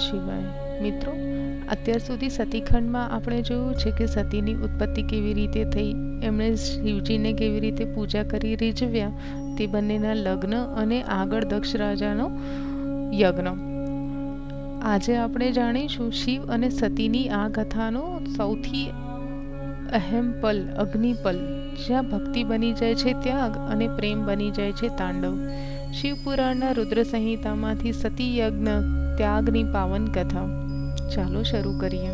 શિવાય મિત્રો, અત્યાર સુધી સતીખંડમાં આપણે જોયું છે કે સતીની ઉત્પત્તિ કેવી રીતે થઈ, એમણે શિવજીને કેવી રીતે પૂજા કરી, રીઝવ્યા તે બંનેના લગ્ન અને આગળ દક્ષ રાજાનો યજ્ઞ. આજે આપણે જાણીશું શિવ અને સતીની આ કથાનો સૌથી અહેમ પલ અગ્નિપલ જ્યાં ભક્તિ બની જાય છે ત્યાગ અને પ્રેમ બની જાય છે તાંડવ. શિવપુરાણના રુદ્ર સંહિતામાંથી સતી યજ્ઞ ત્યાગની પાવન કથા. ચાલો શરૂ કરીએ.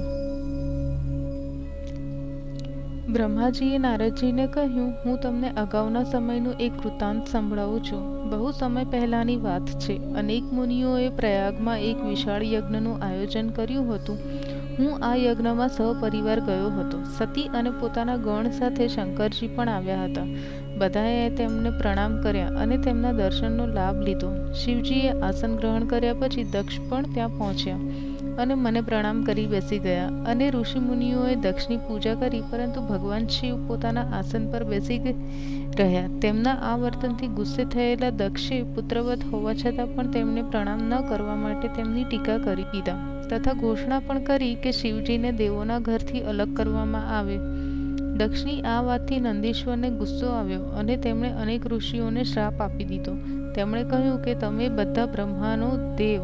બ્રહ્માજીએ નારદજીને કહ્યું, હું તમને અગાઉના સમયનું એક વૃત્તાંત સંભળાવું છું. બહુ સમય પહેલાંની વાત છે. અનેક મુનિઓએ પ્રયાગમાં એક વિશાળ યજ્ઞનું આયોજન કર્યું હતું. હું આ યજ્ઞમાં સહપરિવાર ગયો હતો. સતી અને પોતાના ગણ સાથે શંકરજી પણ આવ્યા હતા. બધાએ તેમને પ્રણામ કર્યા અને તેમના દર્શનનો લાભ લીધો. શિવજીએ આસન ગ્રહણ કર્યા પછી દક્ષ પણ ત્યાં પહોંચ્યા અને મને પ્રણામ કરી બેસી ગયા અને ઋષિમુનિઓએ દક્ષની પૂજા કરી, પરંતુ ભગવાન શિવ પોતાના આસન પર બેસી રહ્યા. તેમના આ વર્તનથી ગુસ્સે થયેલા દક્ષે પુત્રવત હોવા છતાં પણ તેમને પ્રણામ ન કરવા માટે તેમની ટીકા કરી દીધા તથા ઘોષણા પણ કરી કે શિવજીને દેવોના ઘરથી અલગ કરવામાં આવે. દક્ષની આ વાતથી નંદીશ્વરને ગુસ્સો આવ્યો અને તેમણે અનેક ઋષિઓને શ્રાપ આપી દીધો. તેમણે કહ્યું કે તમે બધા બ્રહ્માનો દેવ.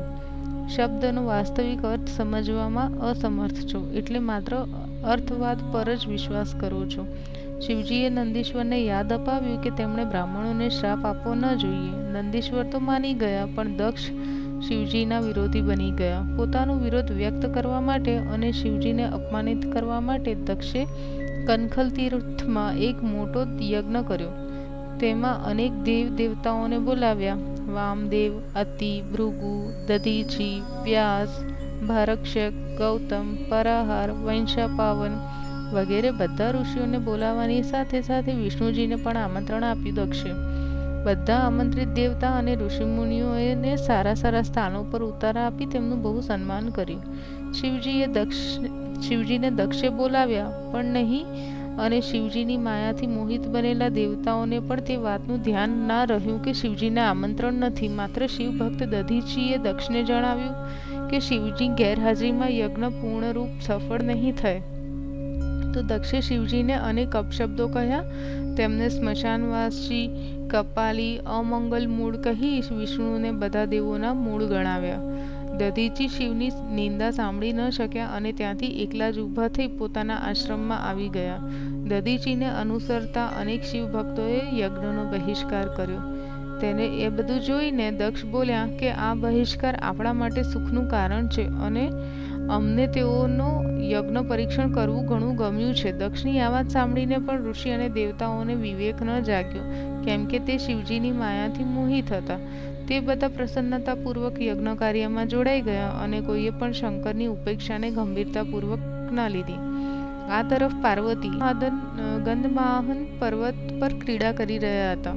શબ્દનો વાસ્તવિક અર્થ સમજવામાં અસમર્થ છો, એટલે માત્ર અર્થવાદ પર જ વિશ્વાસ કરો છો. શિવજીએ નંદીશ્વરને યાદ અપાવ્યું કે તેમણે બ્રાહ્મણોને શ્રાપ આપવો ન જોઈએ. નંદીશ્વર તો માની ગયા, પણ દક્ષ શિવજીના વિરોધી બની ગયા. પોતાનો વિરોધ વ્યક્ત કરવા માટે અને શિવજીને અપમાનિત કરવા માટે દક્ષે કનખલ તીર્થમાં એક મોટો યજ્ઞ કર્યો. તેમાં અનેક દેવ દેવતાઓને બોલાવ્યા. વામદેવ, અતિ, ભૃગુ, દધીચી, વ્યાસ, ભારક્ષક, ગૌતમ, પરાહાર, વંશાપાવન વગેરે બધા ઋષિઓને બોલાવવાની સાથે સાથે વિષ્ણુજીને પણ આમંત્રણ આપ્યું દક્ષે. બધા આમંત્રિત દેવતા અને ઋષિમુનિઓને સારા સારા સ્થાનો પર ઉતારા આપી તેમનું બહુ સન્માન કર્યું. શિવજીએ દક્ષ શિવજીને દક્ષે બોલાવ્યા, પણ નહીં. અને શિવજીની માયાથી મોહિત બનેલા દેવતાઓને પણ તે વાતનું ધ્યાન ના રહ્યું કે શિવજીને આમંત્રણ નથી. માત્ર શિવ ભક્ત દધીચીએ દક્ષને જણાવ્યું કે શિવજી ગેરહાજરીમાં યજ્ઞ પૂર્ણરૂપ સફળ નહીં થાય. તો દક્ષે શિવજીને અનેક અપશબ્દો કહ્યા. તેમને સ્મશાનવાસી, કપાલી, અમંગલ મૂળ કહી વિષ્ણુને બધા દેવોના મૂળ ગણાવ્યા. દધીચી શિવની નિંદા સાંભળી ન શક્યા અને ત્યાંથી એકલા જ ઊભા થઈ પોતાના આશ્રમમાં આવી ગયા. દધીચીને અનુસરતા અનેક શિવ ભક્તોએ યજ્ઞનો બહિષ્કાર કર્યો. તેને એ બધું જોઈને દક્ષ બોલ્યા કે આ બહિષ્કાર આપણા માટે સુખનું કારણ છે અને અમને તેઓનો યજ્ઞ પરીક્ષણ કરવું ઘણું ગમ્યું છે. દક્ષની આ વાત સાંભળીને પણ ઋષિ અને દેવતાઓને વિવેક ન જાગ્યો, કેમ કે તે શિવજીની માયાથી મોહિત હતા. તે બધા પ્રસન્નતાપૂર્વક યજ્ઞ કાર્યમાં જોડાઈ ગયા અને કોઈએ પણ શંકરની ઉપેક્ષાને ગંભીરતાપૂર્વક ના લીધી. આ તરફ પાર્વતી ગંધમાહન પર્વત પર ક્રીડા કરી રહ્યા હતા.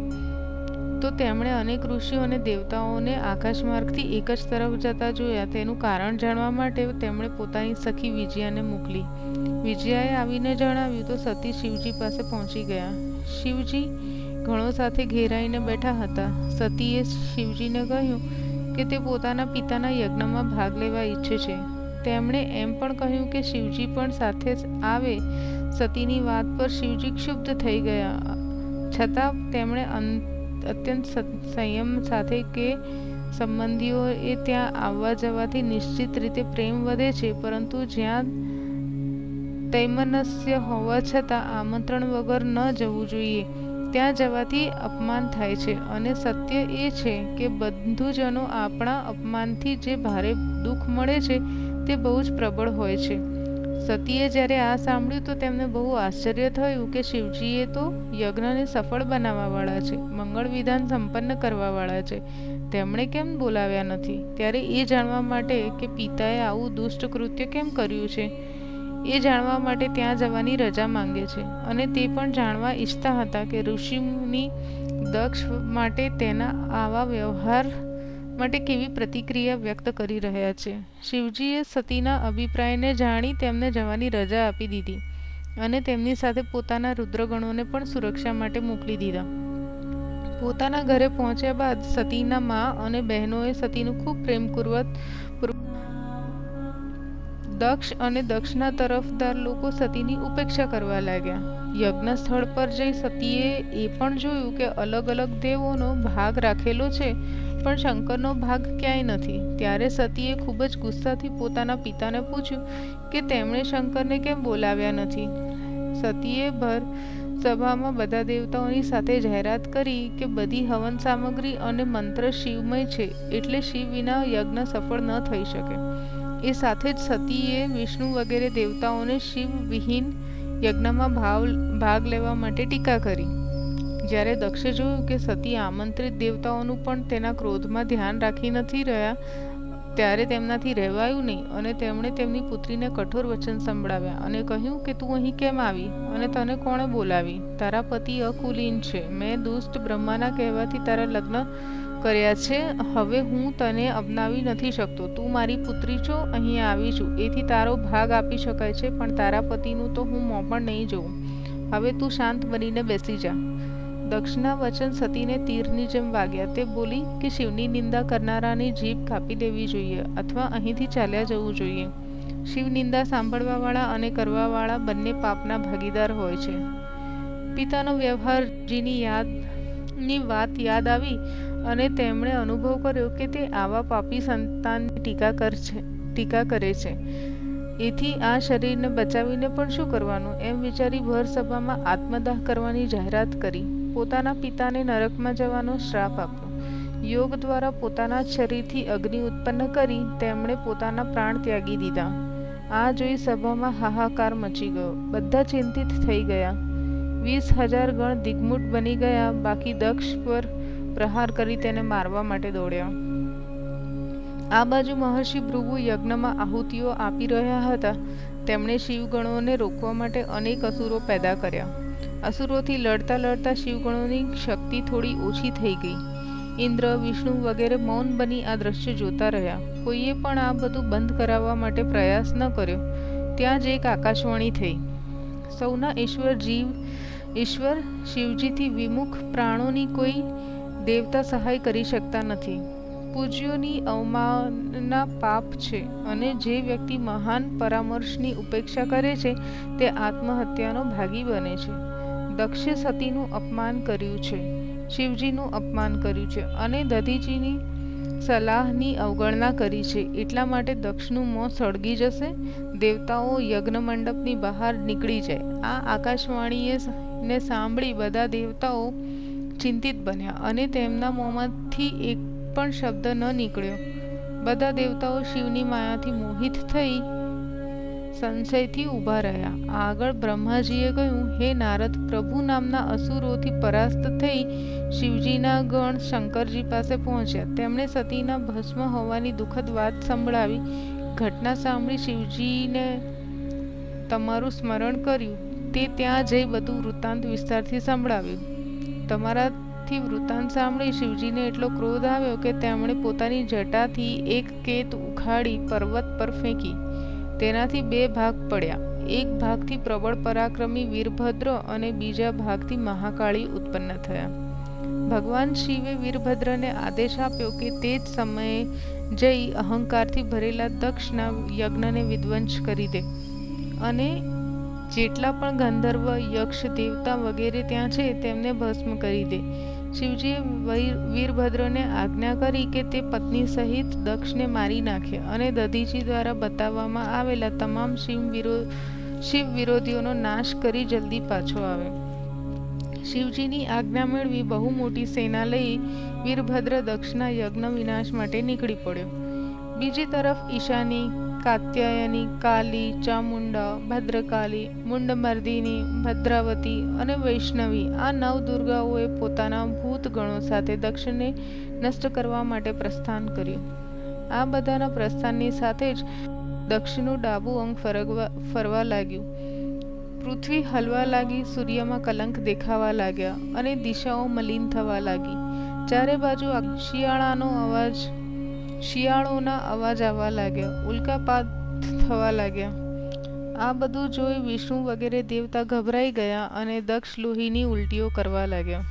તો તેમણે અનેક ઋષિઓ અને દેવતાઓને આકાશમાર્ગથી એક જ તરફ જતા જોયા. તેનું કારણ જાણવા માટે તેમણે પોતાની સખી વિજયાને મોકલી. વિજયાએ આવીને જણાવ્યું, તો સતી શિવજી પાસે પહોંચી ગયા. શિવજી ઘણો સાથે ઘેરાઈને બેઠા હતા. સતીએ શિવજીને કહ્યું કે તે પોતાના પિતાના યજ્ઞમાં ભાગ લેવા ઈચ્છે છે. તેમણે એમ પણ કહ્યું કે શિવજી પણ સાથે આવે. સતીની વાત પર શિવજી ક્ષુબ્ધ થઈ ગયા. છતાં તેમણે અત્યંત સંયમ સાથે કે સંબંધીઓ એ ત્યાં આવવા જવાથી નિશ્ચિત રીતે પ્રેમ વધે છે, પરંતુ જ્યાં તૈમનસ્ય હોવા છતાં આમંત્રણ વગર ન જવું જોઈએ, ત્યાં જવાથી અપમાન થાય છે. અને સત્ય એ છે કે બંધુજનો આપણા અપમાનથી જે ભારે દુઃખ મળે છે, તે બહુ જ પ્રબળ હોય છે. સતીએ જ્યારે આ સાંભળ્યું તો તેમને બહુ આશ્ચર્ય થયું કે શિવજીએ તો યજ્ઞને સફળ બનાવવાવાળા છે, મંગળ વિધાન સંપન્ન કરવાવાળા છે. તેમણે કેમ બોલાવ્યા નથી? ત્યારે એ જાણવા માટે કે પિતાએ આવું દુષ્ટ કૃત્ય કેમ કર્યું છે? એ જાણવા માટે ત્યાં જવાની રજા માંગે છે અને તે પણ જાણવા ઈચ્છતા હતા કે ઋષિની દક્ષ માટે તેના આવા વ્યવહાર માટે કેવી પ્રતિક્રિયા વ્યક્ત કરી રહ્યા છે? શિવજીએ સતીના અભિપ્રાયને જાણી તેમને જવાની રજા આપી દીધી અને તેમની સાથે પોતાના રુદ્રગણોને પણ સુરક્ષા માટે મોકલી દીધા. પોતાના ઘરે પહોંચ્યા બાદ સતીના મા અને બહેનોએ સતીનું ખૂબ પ્રેમપૂર્વક દક્ષ અને દક્ષના તરફદાર લોકો સતીની ઉપેક્ષા કરવા લાગ્યા. યજ્ઞ સ્થળ પર જઈ સતીએ એ પણ જોયું કે અલગ અલગ દેવોનો ભાગ રાખેલો છે પણ શંકરનો ભાગ ક્યાંય નથી. ત્યારે સતીએ ખૂબ જ ગુસ્સાથી પોતાના પિતાને પૂછ્યું કે તેમણે શંકરને કેમ બોલાવ્યા નથી? સતીએ ભર સભામાં બધા દેવતાઓની સાથે જાહેરાત કરી કે બધી હવન સામગ્રી અને મંત્ર શિવમય છે, એટલે શિવ વિના યજ્ઞ સફળ ન થઈ શકે. એ સાથે જ સતીએ વિષ્ણુ વગેરે દેવતાઓને શિવ વિહીન યજ્ઞમાં ભાવ, ભાગ લેવા માટે ટીકા કરી. જ્યારે દક્ષે જોયું કે સતી આમંત્રિત દેવતાઓનું પણ તેના ક્રોધમાં ધ્યાન રાખી નથી રહ્યા, ત્યારે તેમનાથી રહેવાયું નહીં અને તેમણે તેમની પુત્રીને કઠોર વચન સંભળાવ્યા અને કહ્યું કે તું અહીં કેમ આવી અને તને કોણે બોલાવી? તારા પતિ અકુલીન છે. મેં દુષ્ટ બ્રહ્માના કહેવાથી તારા લગ્ન કર્યા છે. હવે હું તને અપનાવી નથી શકતો. તું મારી પુત્રી છો, અહીં આવી છું. એથી તારો ભાગ આપી શકાય છે, પણ તારા પતિનું તો હું મોં પણ નહીં જોઉં. હવે તું શાંત બનીને બેસી જા. દક્ષના વચન સતીને તીરની જેમ વાગ્યા. તે બોલી કે શિવની નિંદા કરનારાની જીભ કાપી દેવી જોઈએ અથવા અહીંથી ચાલ્યા જવું જોઈએ. શિવ નિંદા સાંભળવાવાળા અને કરવાવાળા બંને પાપના ભાગીદાર હોય છે. પિતાનો વ્યવહાર જીની યાદની વાત યાદ આવી અને તેમણે અનુભવ કર્યો કે તે આવા પાપી સંતાનની ટીકા કર છે ટીકા કરે છે. એથી આ શરીરને બચાવીને પણ શું કરવાનું? એમ વિચારી ભર સભામાં આત્મદાહ કરવાની જાહેરાત કરી. પોતાના પિતાને નરકમાં જવાનો શ્રાપ આપ્યો. યોગ દ્વારા પોતાના શરીરથી અગ્નિ ઉત્પન્ન કરી તેમણે પોતાના પ્રાણ ત્યાગી દીધા. આ જોઈ સભામાં હાહાકાર મચી ગયો. બધા ચિંતિત થઈ ગયા. વીસ હજાર ગણ દિગ્મૂઢ બની ગયા. બાકી દક્ષ પર પ્રહાર કરી તેને મારવા માટે દોડ્યા. આ બાજુ મહર્ષિ ભૃગુ યજ્ઞમાં આહુતિઓ આપી રહ્યા હતા. તેમણે શિવગણોને રોકવા માટે અનેક અસુરો પેદા કર્યા. અસુરોથી લડતા લડતા શિવગણોની શક્તિ થોડી ઓછી થઈ ગઈ. ઇન્દ્ર, વિષ્ણુ વગેરે મૌન બની આ દ્રશ્ય જોતા રહ્યા. કોઈએ પણ આ બધું બંધ કરાવવા માટે પ્રયાસ ન કર્યો. ત્યાં જ એક આકાશવાણી થઈ. સૌના ઈશ્વર જીવ, ઈશ્વર શિવજીથી વિમુખ પ્રાણોની કોઈ દેવતા સહાય કરી શકતા નથી. પૂજ્યોની અવમાનના પાપ છે અને જે વ્યક્તિ મહાન પરામર્શની ઉપેક્ષા કરે છે તે આત્મહત્યાનો ભાગી બને છે. દક્ષે સતીનું અપમાન કર્યું છે, શિવજીનું અપમાન કર્યું છે અને દધીજીની સલાહની અવગણના કરી છે. એટલા માટે દક્ષનું મોં સળગી જશે, દેવતાઓ યજ્ઞ મંડપની બહાર નીકળી જાય. આ આકાશવાણીએ ને સાંભળી બધા દેવતાઓ ચિંતિત બન્યા અને તેમના મોંમાંથી એક પણ શબ્દ ન નીકળ્યો. બધા દેવતાઓ શિવની માયાથી મોહિત થઈ સંશયથી ઊભા રહ્યા. આગળ બ્રહ્માજીએ કહ્યું, હે નારદ, પ્રભુ નામના અસુરોથી પરાસ્ત થઈ શિવજીના ગણ શંકરજી પાસે પહોંચ્યા. તેમણે સતીના ભસ્મ હોવાની દુઃખદ વાત સંભળાવી. ઘટના સાંભળી શિવજીને તમારું સ્મરણ કર્યું. તે ત્યાં જઈ બધું વૃત્તાંત વિસ્તારથી સંભળાવ્યું. તમારાથી વૃત્તાંત સાંભળી શિવજીને એટલો ક્રોધ આવ્યો કે તેમણે પોતાની જટાથી એક કેત ઉખાડી પર્વત પર ફેંકી. તેનાથી બે ભાગ પડ્યા. એક ભાગથી પ્રબળ પરાક્રમી વીરભદ્ર અને બીજા ભાગથી મહાકાળી ઉત્પન્ન થયા. ભગવાન શિવે વીરભદ્રને આદેશ આપ્યો કે તે જ સમયે જઈ અહંકારથી ભરેલા દક્ષના યજ્ઞને વિધ્વંસ કરી દે. અને જેટલા પણ ગંધર્વ, યક્ષ, દેવતા વગેરે ત્યાં છે તેમને ભસ્મ કરી દે. શિવજીએ વીરભદ્રને આજ્ઞા કરી કે તે પત્ની સહિત દક્ષને મારી નાખે અને દધીજી દ્વારા બતાવવામાં આવેલા તમામ શિવ વિરો, શિવ વિરોધીઓનો નાશ કરી જલ્દી પાછો આવે. શિવજીની આજ્ઞા મેળવી બહુ મોટી સેના લઈ વીરભદ્ર દક્ષના યજ્ઞ વિનાશ માટે નીકળી પડ્યો. બીજી તરફ ઈશાની કાત્યાયની કાલી, ચામુંડા, ભદ્રકાલી, મુંડમર્દિની, ભદ્રાવતી અને વૈષ્ણવી આ નવ દુર્ગાઓએ પોતાના ભૂતગણો સાથે દક્ષિણને નષ્ટ કરવા માટે પ્રસ્થાન કર્યું. આ બધાના પ્રસ્થાનની સાથે જ દક્ષિણનું ડાબું અંગ ફરગવા, ફરવા લાગ્યું. પૃથ્વી હલવા લાગી, સૂર્યમાં કલંક દેખાવા લાગ્યા અને દિશાઓ મલિન થવા લાગી. ચારે બાજુ શિયાળાનો અવાજ શિયાળોના અવાજ આવવા લાગ્યા ઉલ્કાપાત થવા લાગ્યા. આ બધું જોઈ વિષ્ણુ વગેરે દેવતા ગભરાઈ ગયા અને દક્ષ લોહીની ઉલટીઓ કરવા લાગ્યા.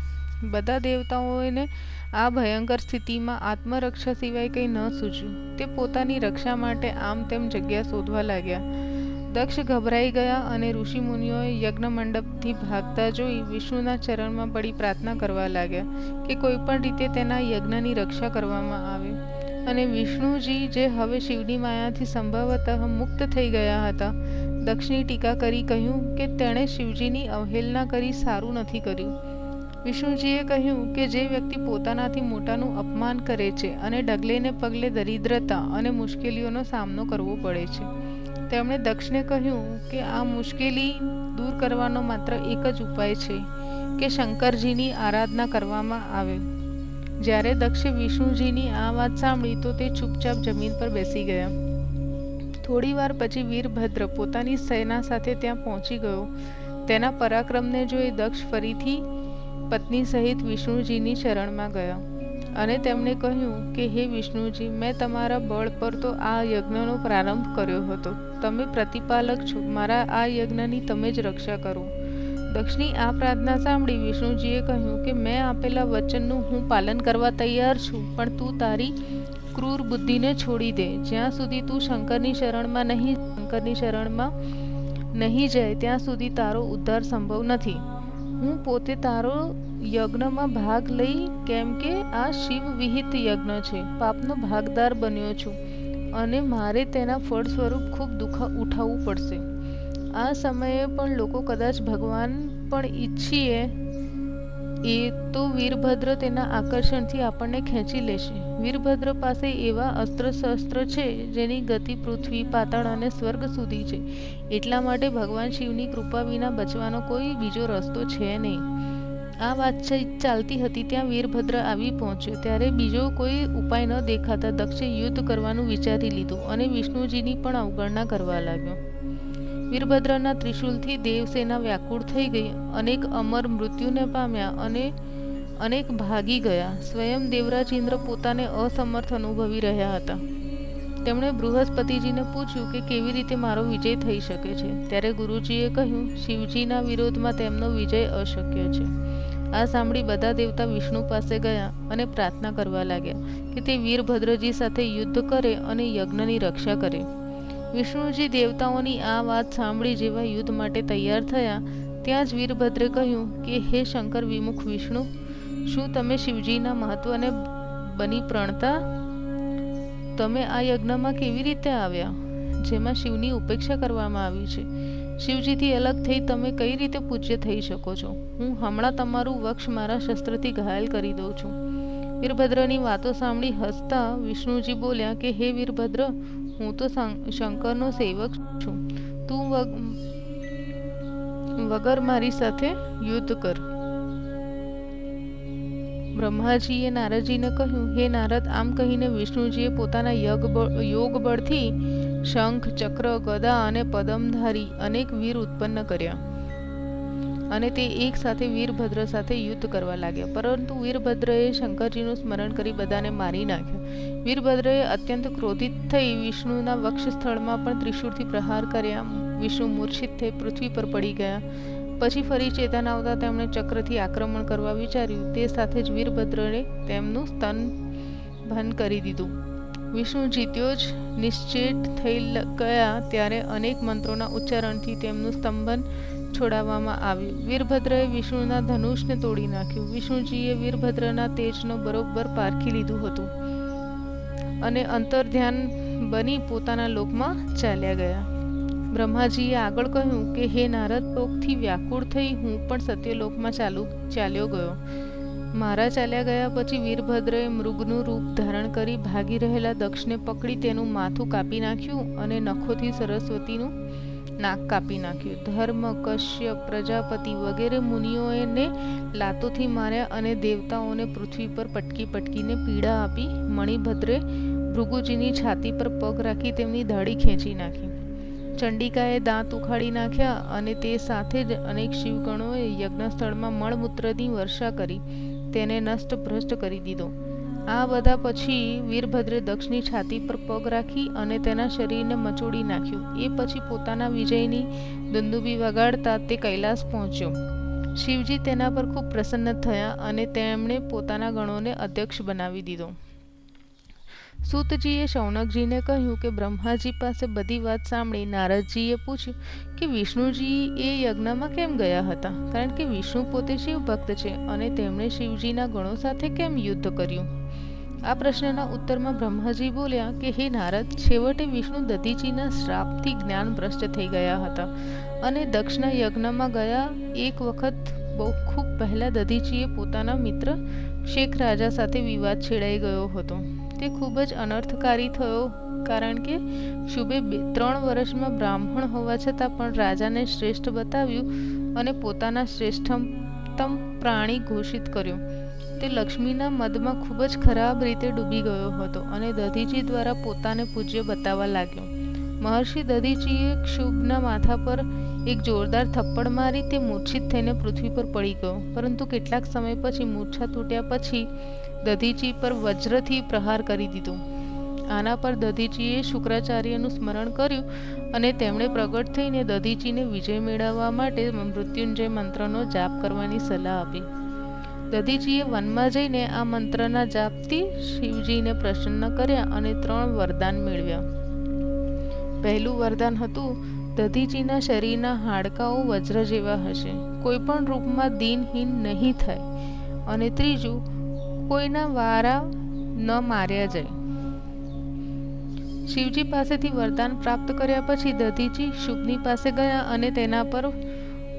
બધા દેવતાઓને આ ભયંકર સ્થિતિમાં આત્મરક્ષા સિવાય કંઈ ન સૂચ્યું તે પોતાની રક્ષા માટે આમ તેમ જગ્યા શોધવા લાગ્યા. દક્ષ ગભરાઈ ગયા અને ઋષિમુનિઓએ યજ્ઞ મંડપથી ભાગતા જોઈ વિષ્ણુના ચરણમાં પડી પ્રાર્થના કરવા લાગ્યા કે કોઈ પણ રીતે તેના યજ્ઞની રક્ષા કરવામાં આવે. અને વિષ્ણુજી જે હવે શિવની માયાથી સંભવતઃ મુક્ત થઈ ગયા હતા, દક્ષની ટીકા કરી કહ્યું કે તેણે શિવજીની અવહેલના કરી સારું નથી કર્યું. વિષ્ણુજીએ કહ્યું કે જે વ્યક્તિ પોતાનાથી મોટાનું અપમાન કરે છે અને ડગલેને પગલે દરિદ્રતા અને મુશ્કેલીઓનો સામનો કરવો પડે છે. તેમણે દક્ષને કહ્યું કે આ મુશ્કેલી દૂર કરવાનો માત્ર એક જ ઉપાય છે કે શંકરજીની આરાધના કરવામાં આવે. જ્યારે દક્ષે વિષ્ણુજીની આ વાત સાંભળી તો તે ચૂપચાપ જમીન પર બેસી ગયા. થોડી વાર પછી વીરભદ્ર પોતાની સેના સાથે ત્યાં પહોંચી ગયો. તેના પરાક્રમને જોઈ દક્ષ ફરીથી પત્ની સહિત વિષ્ણુજીની શરણમાં ગયા અને તેમણે કહ્યું કે, હે વિષ્ણુજી, મેં તમારા બળ પર તો આ યજ્ઞનો પ્રારંભ કર્યો હતો. તમે પ્રતિપાલક છો. મારા આ યજ્ઞની તમે જ રક્ષા કરો. દક્ષની આ પ્રાર્થના સાંભળી વિષ્ણુજીએ કહ્યું કે, મેં આપેલા વચનનું હું પાલન કરવા તૈયાર છું, પણ તું તારી ક્રૂર બુદ્ધિને છોડી દે. જ્યાં સુધી તું શંકરની શરણમાં નહીં, શંકરની શરણમાં નહીં જાય, ત્યાં સુધી તારો ઉદ્ધાર સંભવ નથી. હું પોતે તારો યજ્ઞમાં ભાગ લઈ, કેમ કે આ શિવ વિહિત યજ્ઞ છે. પાપનો ભાગદાર બન્યો છું અને મારે તેના ફળ સ્વરૂપ ખૂબ દુઃખ ઉઠાવવું પડશે. આ સમયે પણ લોકો કદાચ ભગવાન પણ ઈચ્છીએ, એ તો વીરભદ્ર તેના આકર્ષણથી આપણને ખેંચી લેશે. વીરભદ્ર પાસે એવા અસ્ત્ર શસ્ત્ર છે જેની ગતિ પૃથ્વી, પાતાળ અને સ્વર્ગ સુધી છે. એટલા માટે ભગવાન શિવની કૃપા વિના બચવાનો કોઈ બીજો રસ્તો છે નહીં. આ વાતચીત ચાલતી હતી ત્યાં વીરભદ્ર આવી પહોંચ્યો. ત્યારે બીજો કોઈ ઉપાય ન દેખાતા દક્ષે યુદ્ધ કરવાનું વિચારી લીધું અને વિષ્ણુજીની પણ અવગણના કરવા લાગ્યો. વીરભદ્રના ત્રિશૂલથી દેવસેના વ્યાકુળ થઈ ગઈ. અનેક અમર મૃત્યુને પામ્યા અને અનેક ભાગી ગયા. સ્વયં દેવરાજ ઇન્દ્ર પોતાને અસમર્થ અનુભવી રહ્યા હતા. તેમણે બૃહસ્પતિજીને પૂછ્યું કે કેવી રીતે મારો વિજય થઈ શકે છે? ત્યારે ગુરુજીએ કહ્યું, શિવજીના વિરોધમાં તેમનો વિજય અશક્ય છે. આ સાંભળી બધા દેવતા વિષ્ણુ પાસે ગયા અને પ્રાર્થના કરવા લાગ્યા કે તે વીરભદ્રજી સાથે યુદ્ધ કરે અને યજ્ઞની રક્ષા કરે. વિષ્ણુજી દેવતાઓની આ વાત સાંભળી જેવા યુદ્ધ માટે તૈયાર થયા, ત્યાં જ વીરભદ્રે કહ્યું કે, હે શંકર વિમુખ વિષ્ણુ, શું તમે શિવજીના મહત્વને બની પ્રણતા? તમે આ યજ્ઞમાં કેવી રીતે આવ્યા? જેમાં શિવની ઉપેક્ષા કરવામાં આવી છે. શિવજીથી અલગ થઈ તમે કઈ રીતે પૂજ્ય થઈ શકો છો? હું હમણાં તમારું વક્ષ મારા શસ્ત્રથી ઘાયલ કરી દઉં છું. વીરભદ્રની વાતો સાંભળી હસતા વિષ્ણુજી બોલ્યા કે, હે વીરભદ્ર હું તો શંકરનો સેવક છું. તું વગર મારી સાથે યુદ્ધ કર. બ્રહ્માજીએ નારદજીને કહ્યું, હે નારદ, આમ કહીને વિષ્ણુજીએ પોતાના યગ યોગ બળથી શંખ, ચક્ર, ગદા અને પદમધારી અનેક વીર ઉત્પન્ન કર્યા. અને તે એક સાથે વીરભદ્ર સાથે યુદ્ધ કરવા લાગ્યા. પરંતુ વીરભદ્રએ શંકરજીનું સ્મરણ કરી બધાને મારી નાખ્યા. વીરભદ્રએ અત્યંત ક્રોધિત થઈ વિષ્ણુના વક્ષસ્થળમાં પણ ત્રિશૂળથી પ્રહાર કર્યા. વિષ્ણુ મૂર્છિત થઈ પૃથ્વી પર પડી ગયા. પછી ફરી ચેતન આવતા તેમણે ચક્રથી આક્રમણ કરવા વિચાર્યું. તે સાથે જ વીરભદ્રએ તેમનું સ્તન ભન કરી દીધું. વિષ્ણુ જીત્યો જ નિશ્ચિત થઈ ગયા ત્યારે અનેક મંત્રોના ઉચ્ચારણથી તેમનું સ્તંભન છોડાવવામાં આવ્યું વીરભદ્રએ વિષ્ણુના ધનુષને તોડી નાખ્યું. વિષ્ણુજીએ વીરભદ્રના તેજનો બરોબર પારખી લીધું હતું અને અંતર્ધ્યાન બની પોતાના લોકમાં ચાલ્યા ગયા. બ્રહ્માજીએ આગળ કહ્યું કે, હે નારદ લોકથી વ્યાકુળ થઈ હું પણ સત્યલોકમાં ચાલુ, ચાલ્યો ગયો. મારા ચાલ્યા ગયા પછી વીરભદ્રએ મૃગનું રૂપ ધારણ કરી ભાગી રહેલા દક્ષને પકડી તેનું માથું કાપી નાખ્યું અને નખોથી સરસ્વતીનું નાક કાપી નાખ્યું. ધર્મ, કશ્યપ, પ્રજાપતિ વગેરે મુનિઓને લાતોથી માર્યા અને દેવતાઓને પૃથ્વી પર પટકી પટકીને પીડા આપી, મણિભદ્રે ભૃગુજીની છાતી પર પગ રાખી તેમની દાઢી ખેંચી નાખી. ચંડિકાએ દાંત ઉખાડી નાખ્યા અને તે સાથે જ અનેક શિવગણોએ યજ્ઞસ્થળમાં મળમૂત્રની વર્ષા કરી. તેને નષ્ટ ભ્રષ્ટ કરી દીધો. આ બધા પછી વીરભદ્રે દક્ષની છાતી પર પગ રાખી અને તેના શરીરને મચોડી નાખ્યું. એ પછી પોતાના વિજયની દંદુબી વગાડતા તે કૈલાસ પહોંચ્યો. શિવજી તેના પર ખૂબ પ્રસન્ન થયા અને તેમણે પોતાના ગણોને અધ્યક્ષ બનાવી દીધો. સૂતજીએ શૌનકજીને કહ્યું કે બ્રહ્માજી પાસે બધી વાત સાંભળી નારદજીએ પૂછ્યું કે વિષ્ણુજી એ યજ્ઞમાં કેમ ગયા હતા? કારણ કે વિષ્ણુ પોતે શિવ ભક્ત છે અને તેમણે શિવજીના ગણો સાથે કેમ યુદ્ધ કર્યું? આ પ્રશ્નના ઉત્તરમાં બ્રહ્માજી બોલ્યા કે, હે નારદ, છેવટે વિષ્ણુ દધીજીના શ્રાપથી જ્ઞાન ભ્રષ્ટ થઈ ગયા હતા અને દક્ષના યજ્ઞમાં ગયા એક વખત બહુ ખૂબ પહેલા દધીજીએ પોતાના મિત્ર શેખ રાજા સાથે વિવાદ છેડાઈ ગયો હતો. તે ખૂબ જ અનર્થકારી થયો, કારણ કે શુભે બે, ત્રણ વર્ષમાં બ્રાહ્મણ હોવા છતાં પણ રાજાને શ્રેષ્ઠ બતાવ્યું અને પોતાના શ્રેષ્ઠતમ પ્રાણી ઘોષિત કર્યો. તે લક્ષ્મીના મદમાં ખૂબ જ ખરાબ રીતે ડૂબી ગયો હતો અને દધીજી દ્વારા પોતાને પૂજ્ય બતાવવા લાગ્યો. મહર્ષિ દધીજીએ ક્ષુભના માથા પર એક જોરદાર થપ્પડ મારી તે મૂર્છિત થઈને પૃથ્વી પર પડી ગયો. પરંતુ કેટલાક સમય પછી મૂર્છા તૂટ્યા પછી દધીજી પર વજ્રથી પ્રહાર કરી દીધો. આના પર દધીચીએ શુક્રાચાર્યનું સ્મરણ કર્યું અને તેમણે પ્રગટ થઈને દધીચીને વિજય મેળવવા માટે મૃત્યુંજય મંત્રનો જાપ કરવાની સલાહ આપી. દધીજીએ વનમાં જઈને આ મંત્રના જાપથી શિવજીને પ્રસન્ન કર્યા અને ત્રણ વરદાન મેળવ્યા. પહેલું વરદાન હતું દધીજીના શરીરના હાડકાઓ વજ્ર જેવા હશે. કોઈ પણ રૂપમાં દિનહીન નહીં થાય. અને ત્રીજું, કોઈના વારા ન માર્યા જાય. શિવજી પાસેથી વરદાન પ્રાપ્ત કર્યા પછી દધીજી શુભની પાસે ગયા અને તેના પર,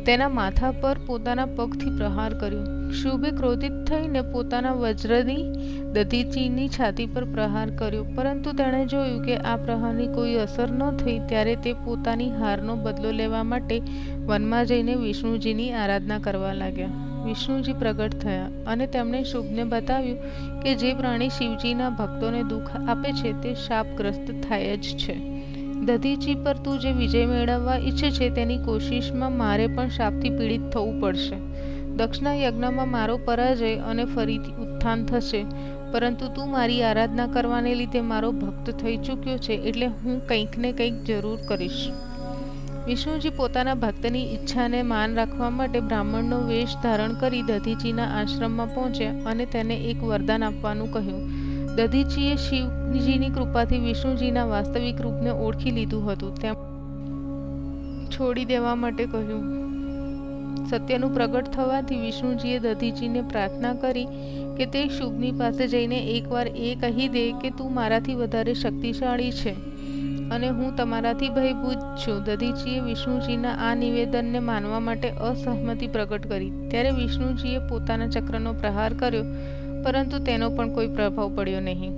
તેના માથા પર પોતાના પગથી પ્રહાર કર્યો. શુભે ક્રોધિત થઈને પોતાના વજ્રની દધીજીની છાતી પર પ્રહાર કર્યો. પરંતુ તેણે જોયું કે આ પ્રહારની કોઈ અસર ન થઈ ત્યારે તે પોતાની હારનો બદલો લેવા માટે વનમાં જઈને વિષ્ણુજીની આરાધના કરવા લાગ્યા. વિષ્ણુજી પ્રગટ થયા અને તેમણે શુભને બતાવ્યું કે જે પ્રાણી શિવજીના ભક્તોને દુઃખ આપે છે તે શાપગ્રસ્ત થાય જ છે. દધીજી પર તું જે વિજય મેળવવા ઈચ્છે છે તેની કોશિશમાં મારે પણ શાપથી પીડિત થવું પડશે. દક્ષના યજ્ઞમાં મારો પરાજય અને ફરીથી ઉત્થાન થશે. પરંતુ તું મારી આરાધના કરવાને લીધે મારો ભક્ત થઈ ચૂક્યો છે એટલે હું કંઈક ને કંઈક જરૂર કરીશ. વિષ્ણુજી પોતાના ભક્તની ઈચ્છાને માન રાખવા માટે બ્રાહ્મણનો વેશ ધારણ કરી દધીજીના આશ્રમમાં પહોંચ્યા અને તેને એક વરદાન આપવાનું કહ્યું. દધીજીએ શિવજીની કૃપાથી વિષ્ણુજીના વાસ્તવિક રૂપને ઓળખી લીધું હતું. તેમ છોડી દેવા માટે કહ્યું. સત્યનું પ્રગટ થવાથી વિષ્ણુજીએ દધીજીને પ્રાર્થના કરી કે તે શુભની પાસે જઈને એકવાર એ કહી દે કે તું મારાથી વધારે શક્તિશાળી છે. અને હું તમારાથી ભયભૂત છું. દધીજીએ વિષ્ણુજીના આ નિવેદનને માનવા માટે અસહમતિ પ્રગટ કરી. ત્યારે વિષ્ણુજીએ પોતાના ચક્રનો પ્રહાર કર્યો, પરંતુ તેનો પણ કોઈ પ્રભાવ પડ્યો નહીં.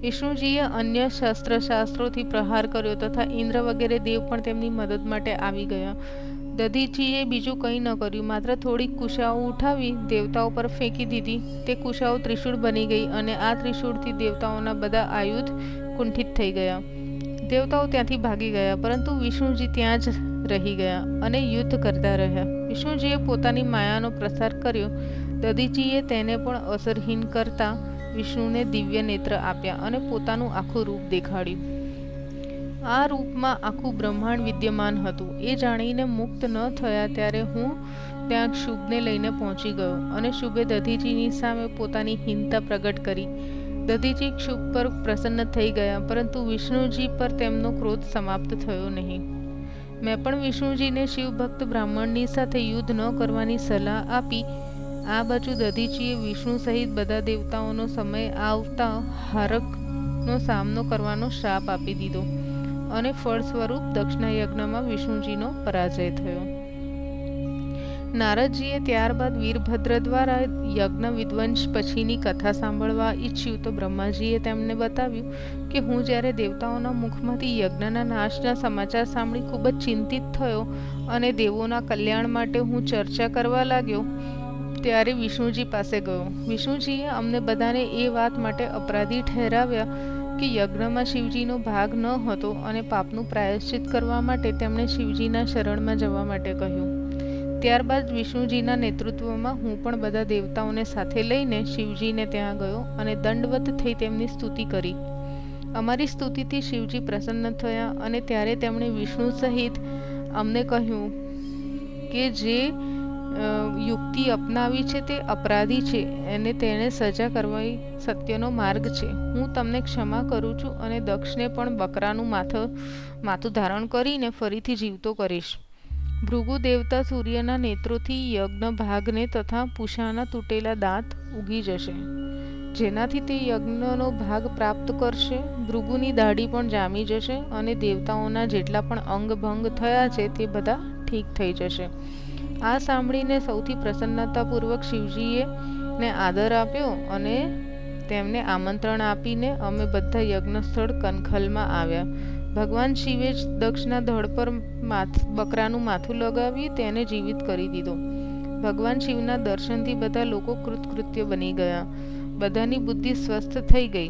વિષ્ણુજીએ અન્ય શસ્ત્રશાસ્ત્રોથી પ્રહાર કર્યો તથા ઇન્દ્ર વગેરે દેવ પણ તેમની મદદ માટે આવી ગયા. દધીજીએ બીજું કંઈ ન કર્યું, માત્ર થોડીક કુશાઓ ઉઠાવી દેવતાઓ પર ફેંકી દીધી. તે કુશાઓ ત્રિશૂળ બની ગઈ અને આ ત્રિશૂળથી દેવતાઓના બધા આયુધ કુંઠિત થઈ ગયા. દેવતાઓ ત્યાંથી ભાગી ગયા, પરંતુ વિષ્ણુજી ત્યાં જ રહી ગયા અને યુદ્ધ કરતા રહ્યા. વિષ્ણુજીએ પોતાની માયાનો પ્રસાર કર્યો. દદીજીએ તેને પણ અસરહીન કરતા વિષ્ણુને દિવ્ય નેત્ર આપ્યા અને પોતાનું આખું રૂપ દેખાડ્યું. આ રૂપમાં આખું બ્રહ્માંડ વિદ્યમાન હતું. એ જાણીને મુક્ત ન થયા ત્યારે હું ત્યાં શુભને લઈને પહોંચી ગયો અને શુભે દધીજીની સામે પોતાની હિંતા પ્રગટ કરી. દધીજી ક્ષુભ પર પ્રસન્ન થઈ ગયા, પરંતુ વિષ્ણુજી પર તેમનો ક્રોધ સમાપ્ત થયો નહીં. મેં પણ વિષ્ણુજીને શિવભક્ત બ્રાહ્મણની સાથે યુદ્ધ ન કરવાની સલાહ આપી. આ બાજુ દધીજીએ વિષ્ણુ સહિત બધા દેવતાઓનો સમય આવતા હારકનો સામનો કરવાનો શાપ આપી દીધો અને ફળ સ્વરૂપ દક્ષિણા યજ્ઞમાં વિષ્ણુજીનો પરાજય થયો. નારદજીએ ત્યારબાદ વીરભદ્ર દ્વારા યજ્ઞ વિદ્વંશ પછીની કથા સાંભળવા ઈચ્છ્યું તો બ્રહ્માજીએ તેમને બતાવ્યું કે હું જ્યારે દેવતાઓના મુખમાંથી યજ્ઞના નાશના સમાચાર સાંભળી ખૂબ જ ચિંતિત થયો અને દેવોના કલ્યાણ માટે હું ચર્ચા કરવા લાગ્યો, ત્યારે વિષ્ણુજી પાસે ગયો. વિષ્ણુજીએ અમને બધાને એ વાત માટે અપરાધી ઠહેરાવ્યા કે યજ્ઞમાં શિવજીનો ભાગ ન હતો અને પાપનું પ્રાયશ્ચિત કરવા માટે તેમણે શિવજીના શરણમાં જવા માટે કહ્યું. ત્યારબાદ વિષ્ણુજીના નેતૃત્વમાં હું પણ બધા દેવતાઓને સાથે લઈને શિવજીને ત્યાં ગયો અને દંડવત થઈ તેમની સ્તુતિ કરી. અમારી સ્તુતિથી શિવજી પ્રસન્ન થયા અને ત્યારે તેમણે વિષ્ણુ સહિત અમને કહ્યું કે જે યુક્તિ અપનાવી છે તે અપરાધી છે અને તેણે સજા કરવી સત્યનો માર્ગ છે. હું તમને ક્ષમા કરું છું અને દક્ષને પણ બકરાનું માથું માથું ધારણ કરીને ફરીથી જીવતો કરીશ. ભૃગુ દેવતા સૂર્યના નેત્રોથી યજ્ઞ ભાગને તથા પૂષાના તૂટેલા દાંત ઉગી જશે. જેનાથી તે યજ્ઞનો ભાગ પ્રાપ્ત કરશે, ભૃગુની દાઢી પણ જામી જશે અને દેવતાઓના જેટલા પણ અંગભંગ થયા છે તે બધા ઠીક થઈ જશે. આ સાંભળીને સૌથી પ્રસન્નતાપૂર્વક શિવજીએ ને આદર આપ્યો અને તેમને આમંત્રણ આપીને અમે બધા યજ્ઞ સ્થળ કનખલમાં આવ્યા. ભગવાન શિવે જ દક્ષના ધડ પર માથ, બકરાનું માથું લગાવી તેને જીવિત કરી દીધો. ભગવાન શિવના દર્શનથી બધા લોકો કૃતકૃત્ય બની ગયા. બધાની બુદ્ધિ સ્વસ્થ થઈ ગઈ.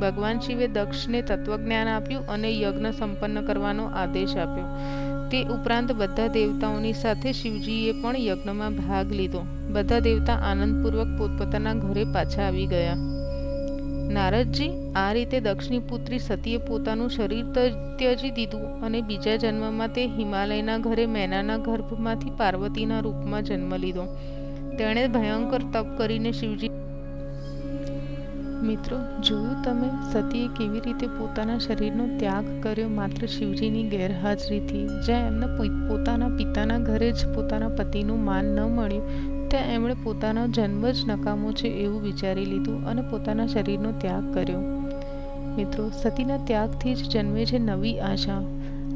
ભગવાન શિવે દક્ષને તત્વજ્ઞાન આપ્યું અને યજ્ઞ સંપન્ન કરવાનો આદેશ આપ્યો. તે ઉપરાંત બધા દેવતાઓની સાથે શિવજીએ પણ યજ્ઞમાં ભાગ લીધો. બધા દેવતા આનંદપૂર્વક પોતપોતાના ઘરે પાછા આવી ગયા. નારદજી, આ રીતે દક્ષની પુત્રી સતીએ પોતાનું શરીર ત્યજી દીધું અને બીજા જન્મમાં તે હિમાલયના ઘરે મેનાના ગર્ભમાંથી પાર્વતીના રૂપમાં જન્મ લીધો. તેણે ભયંકર તપ કરીને શિવજી મિત્રો, જોયું તમે? સતીએ કેવી રીતે પોતાના શરીરનો ત્યાગ કર્યો? માત્ર શિવજીની ગેરહાજરીથી. જ્યાં એમને પોતાના પિતાના ઘરે જ પોતાના પતિનું માન ન મળ્યું ત્યાં એમણે પોતાનો જન્મ જ નકામો છે એવું વિચારી લીધું અને પોતાના શરીરનો ત્યાગ કર્યો. મિત્રો, સતીના ત્યાગથી જ જન્મે છે નવી આશા.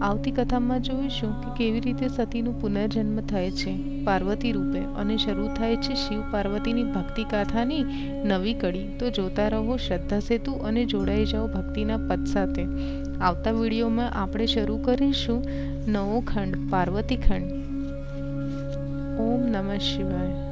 આવતી કથામાં જોઈશું કે કેવી રીતે સતીનું પુનર્જન્મ થાય છે, પાર્વતી રૂપે. અને શરૂ થાય છે શિવ પાર્વતીની ભક્તિ ગાથાની નવી કડી. તો જોતા રહો શ્રદ્ધા સેતુ અને જોડાઈ જાઓ ભક્તિના પદ સાથે. આવતા વિડીયોમાં આપણે શરૂ કરીશું નવો ખંડ, પાર્વતી ખંડ. ઓમ નમઃ શિવાય.